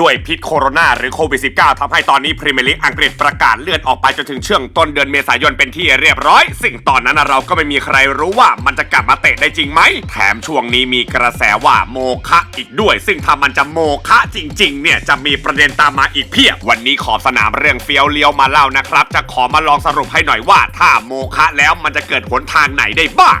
ด้วยพิษโคโรนาหรือโควิด -19 ทำให้ตอนนี้พรีเมียร์ลีกอังกฤษประกาศเลื่อนออกไปจนถึงช่วงต้นเดือนเมษายนเป็นที่เรียบร้อย สิ่งตอนนั้นเราก็ไม่มีใครรู้ว่ามันจะกลับมาเตะได้จริงไหม แถมช่วงนี้มีกระแสว่าโมคะอีกด้วย ซึ่งถ้ามันจะโมคะจริงๆ เนี่ยจะมีประเด็นตามมาอีกเพียบ วันนี้ขอบสนามเรื่องเฟี้ยวเลี้ยวมาเล่านะครับ จะขอมาลองสรุปให้หน่อยว่า ถ้าโมคะแล้วมันจะเกิดหนทางไหนได้บ้าง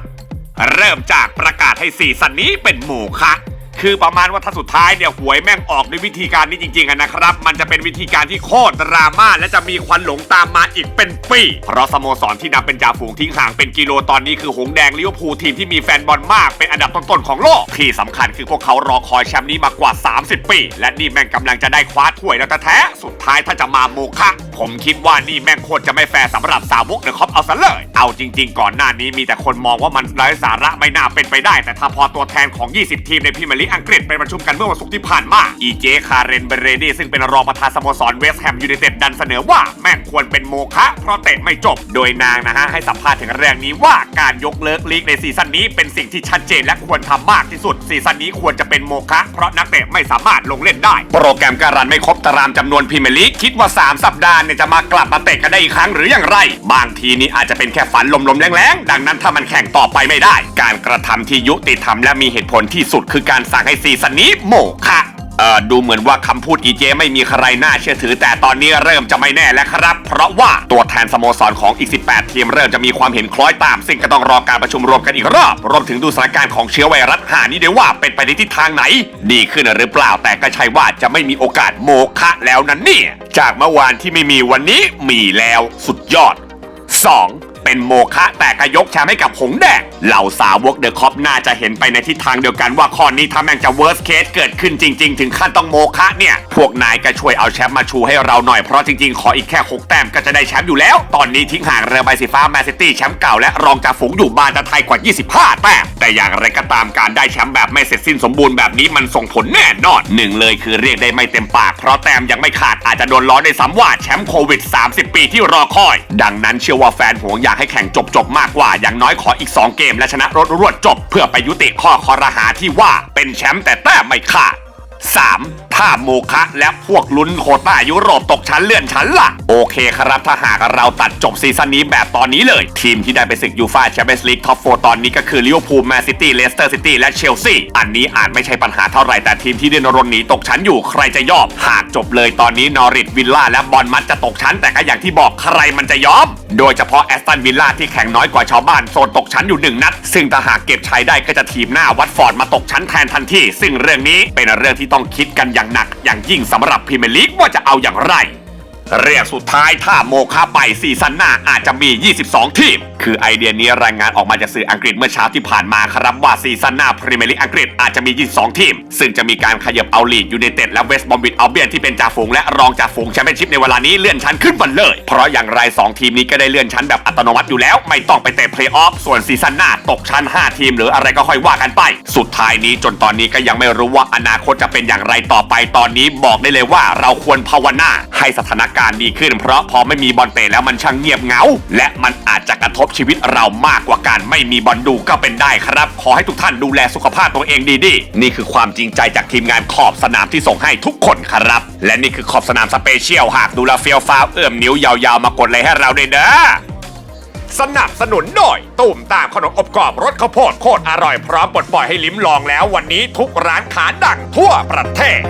เริ่มจากประกาศให้ซีซั่นนี้เป็นโมฆะ คือประมาณว่าถ้าสุดท้ายเนี่ยหวยแม่งออกด้วยวิธีการนี้จริงๆอะนะครับ มันจะเป็นวิธีการที่โคตรดราม่าและจะมีควันหลงตามมาอีกเป็นปีเพราะสโมสรที่นำเป็นจ่าฝูงทิ้งห่างเป็นกิโลตอนนี้คือหงแดงลิเวอร์พูลทีมที่มีแฟนบอลมากเป็นอันดับต้นๆของโลก ที่สำคัญคือพวกเขารอคอยแชมป์นี้มากว่า 30 ปี และนี่แม่งกำลังจะได้คว้าถ้วยแล้วแท้ๆสุดท้ายถ้าจะมาโมฆะผมคิดว่านี่แม่งโคตรจะไม่แฟร์สำหรับสาวกเดอะคอปเอาซะเลย เอาจริง ๆ ก่อนหน้านี้มีแต่คนมองว่ามันไร้สาระไม่น่าเป็นไปได้ แต่ถ้าพอตัวแทนของ 20 ทีมในพรีเมียร์ลีกอังกฤษไปประชุมกันเมื่อวันศุกร์ที่ผ่านมา อีเจคาเรนเบเรดีซึ่งเป็นรองประธานสโมสรเวสต์แฮมยูไนเต็ดดันเสนอว่าแม่งควรเป็นโมฆะเพราะเตะไม่จบ โดยนางนะฮะให้สัมภาษณ์ถึงเรื่องนี้ว่าการยกเลิกลีกในซีซั่นนี้เป็นสิ่งที่ชัดเจนและควรทำมากที่สุด ซีซั่นนี้ควรจะเป็นโมฆะเพราะนักเตะไม่สามารถลงเล่นได้ โปรแกรมการันไม่ครบตารางจำนวนพรีเมียร์ลีกคิดว่า 3 สัปดาห์เนี่ยจะมากลับมาเตะกันได้อีกครั้งหรืออย่างไร บางทีนี่อาจจะเป็นแค่ฝันลมๆแรงๆดังนั้นถ้ามันแข่งต่อไปไม่ได้ การกระทำที่ยุติธรรมและมีเหตุผลที่สุดคือการสั่งให้ซีซันนี้โมฆะเอ่อดูเหมือนว่าคำพูดอีเจไม่มีใครน่าเชื่อถือ แต่ตอนนี้เริ่มจะไม่แน่แล้วครับ เพราะว่าตัวแทนสโมสรของอีก 18 ทีมเริ่มจะมีความเห็นคล้อยตาม ซึ่งก็ต้องรอการประชุมรวมกันอีกรอบ รวมถึงดูสถานการณ์ของเชื้อไวรัสหานี้ด้วยว่าเป็นไปในทิศทางไหน ดีขึ้นหรือเปล่าแต่ก็ใช่ว่าจะไม่มีโอกาสโมฆะแล้วนั้นเนี่ยจากเมื่อวานที่ไม่มีวันนี้มีแล้วสุดยอด 2. เป็นโมฆะแต่กระยกแชมป์ให้กับหงแดงเหล่าสาวกเดอะคอปน่าจะเห็นไปในทิศทางเดียวกันว่าข้อนี้ถ้าแม่งจะ worst case เกิดขึ้นจริง ๆ ถึงขั้นต้องโมฆะเนี่ย พวกนายก็ช่วยเอาแชมป์มาชูให้เราหน่อยเพราะจริงๆ ขออีกแค่ 6 แต้มก็จะได้แชมป์อยู่แล้ว ตอนนี้ทิ้งห่างเรือใบสีฟ้าแมนซิตี้แชมป์เก่าและรองจ่าฝูงอยู่บานตะไทยกว่า 25 แต้มแต่อย่างไรก็ตามการได้แชมป์แบบไม่เสร็จสิ้นสมบูรณ์แบบนี้มันส่งผลแน่นอนหนึ่งเลยคือเรียกได้ไม่เต็มปาก เพราะแต้มยังไม่ขาดอาจจะโดนล้อได้ซ้ำว่าแชมป์โควิด 30 ปีที่รอคอย ดังนั้นเชื่อว่าแฟนหวงอยากให้แข่งจบจบๆมากกว่า อย่างน้อยขออีก 2 เกมและชนะรวดรวดจบ เพื่อไปยุติข้อคอรหาที่ว่าเป็นแชมป์แต่แต้มไม่ขาด 3. ถ้าโมคะและพวกลุ้นโคต้ายุโรปตกชั้นเลื่อนชั้นล่ะ โอเคครับ ถ้าหากเราตัดจบซีซั่นนี้แบบตอนนี้เลย ทีมที่ได้ไปศึกยูฟาแชมเปี้ยนส์ลีกท็อปโฟตอนนี้ก็คือลิเวอร์พูลแมนซิตี้เลสเตอร์ซิตี้และเชลซีอันนี้อาจไม่ใช่ปัญหาเท่าไหร่แต่ทีมที่ดิ้นรนหนีตกชั้นอยู่ใครจะยอมหากจบเลยตอนนี้นอริทวิลล่าและบอลมัดจะตกชั้น แต่ก็อย่างที่บอกใครมันจะยอม โดยเฉพาะแอสตันวิลล่าที่แข่งน้อยกว่าชาวบ้านโซนตกชั้นอยู่หนึ่งนัด ซึ่งถ้าหากเก็บชัยได้ก็จะทีมหน้าวัตฟอร์ดมาตกชั้นแทนทันทีซึ่งเรื่องนี้เป็นเรื่องที่ต้องคิดกันอย่างหนักอย่างยิ่งสำหรับพรีเมียร์ลีกว่าจะเอาอย่างไร เรียกสุดท้ายถ้าโมฆาไปซีซั่นหน้าอาจจะมี 22 ทีม คือไอเดียนี้รายงานออกมาจากสื่ออังกฤษเมื่อเช้าที่ผ่านมาครับว่าซีซั่นหน้าพรีเมียร์ลีกอังกฤษอาจจะมี 22 ทีม ซึ่งจะมีการขยับเอาลีดยูไนเต็ดและเวสต์บอมบิดเอาเบียนที่เป็นจ่าฝูงและรองจ่าฝูงแชมเปี้ยนชิพในเวลานี้เลื่อนชั้นขึ้นมาเลย เพราะอย่างไร 2 ทีมนี้ก็ได้เลื่อนชั้นแบบอัตโนมัติอยู่แล้ว ไม่ต้องไปเตะเพลย์ออฟส่วนซีซั่นหน้าตกชั้น 5 ทีม หรืออะไรก็ค่อยว่ากันไป สุดท้ายนี้จนตอนนี้ก็ยังไม่รู้ว่าอนาคตจะเป็นอย่างไรต่อไปตอนนี้บอกได้เลยว่าเราควรภาวนาให้สถานการณ์ดีขึ้น เพราะพอไม่มีบอลเตะแล้วมันช่างเงียบเหงาและมันอาจจะกระทบชีวิตเรามากกว่าการไม่มีบอลดูก็เป็นได้ครับ ขอให้ทุกท่านดูแลสุขภาพตัวเองดีๆ นี่คือความจริงใจจากทีมงานขอบสนามที่ส่งให้ทุกคนครับ และนี่คือขอบสนามสเปเชียลหากดูแลเฟียวฟ้าเอื้อมนิ้วยาวๆ มากดเลยให้เราด้วยเด้อสนับสนุนโดยตุ่มตามขนมอบกรอบรสข้าวโพดโคตรอร่อยพร้อมปลดปล่อยให้ลิ้มลองแล้ววันนี้ทุกร้านค้าดังทั่วประเทศ